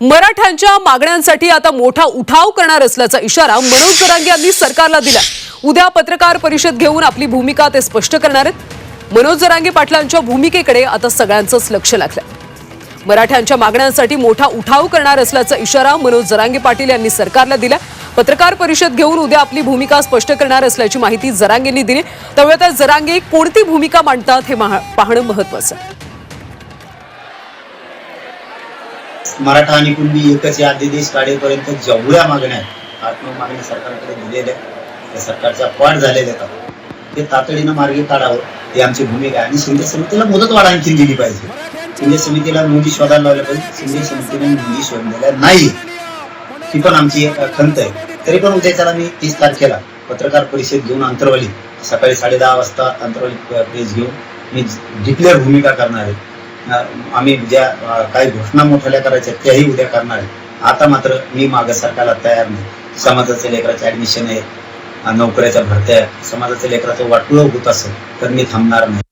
मराठ्यांच्या मागण्यांसाठी आता मोठा उठाव करणार असल्याचा इशारा मनोज जरांगे यांनी सरकारला दिला उद्या पत्रकार परिषद घेऊन आपली भूमिका ते स्पष्ट करणार आहेत. मनोज जरांगे पाटलांच्या भूमिकेकडे आता सगळ्यांचंच लक्ष लागलं मराठ्यांच्या मागण्यांसाठी मोठा उठाव करणार असल्याचा इशारा मनोज जरांगे पाटील यांनी सरकारला दिला पत्रकार परिषद घेऊन उद्या आपली भूमिका स्पष्ट करणार असल्याची माहिती जरांगेंनी दिली. त्यामुळे आता जरांगे कोणती भूमिका मांडतात हे पाहणं महत्वाचं आहे. मराठा आणि कुणबी एकच या आदेश काढेपर्यंत जेवढ्या मागण्या आहेत मागण्या सरकारकडे दिलेल्या त्या सरकारच्या पाठ झालेल्या आहेत. ते तातडीनं मार्गी काढावं ही आमची भूमिका आहे. आणि शिंदे समितीला मुदतवाढ आणखी दिली पाहिजे. शिंदे समितीला नोंदी शोधायला लावल्या पाहिजे. शिंदे समितीने नोंदी शोधलेल्या नाही. ही पण आमची एक खंत आहे. तरी पण उद्याच्याला मी तीस तारखेला पत्रकार परिषद घेऊन अंतरवाली सकाळी साडे दहा वाजता अंतरवाली प्रेस घेऊन मी डिक्लेअर भूमिका करणार आहे. आम्ही ज्या काही घोषणा मोठ्या करायच्या त्याही उद्या करणार आहेत आता मात्र मी मागे सरकारला तयार नाही. समाजाच्या लेकराचे ऍडमिशन आहे नोकऱ्याच्या भरत्या समाजाचे समाजाच्या लेकराचं वाटलं होत असेल तर मी थांबणार नाही.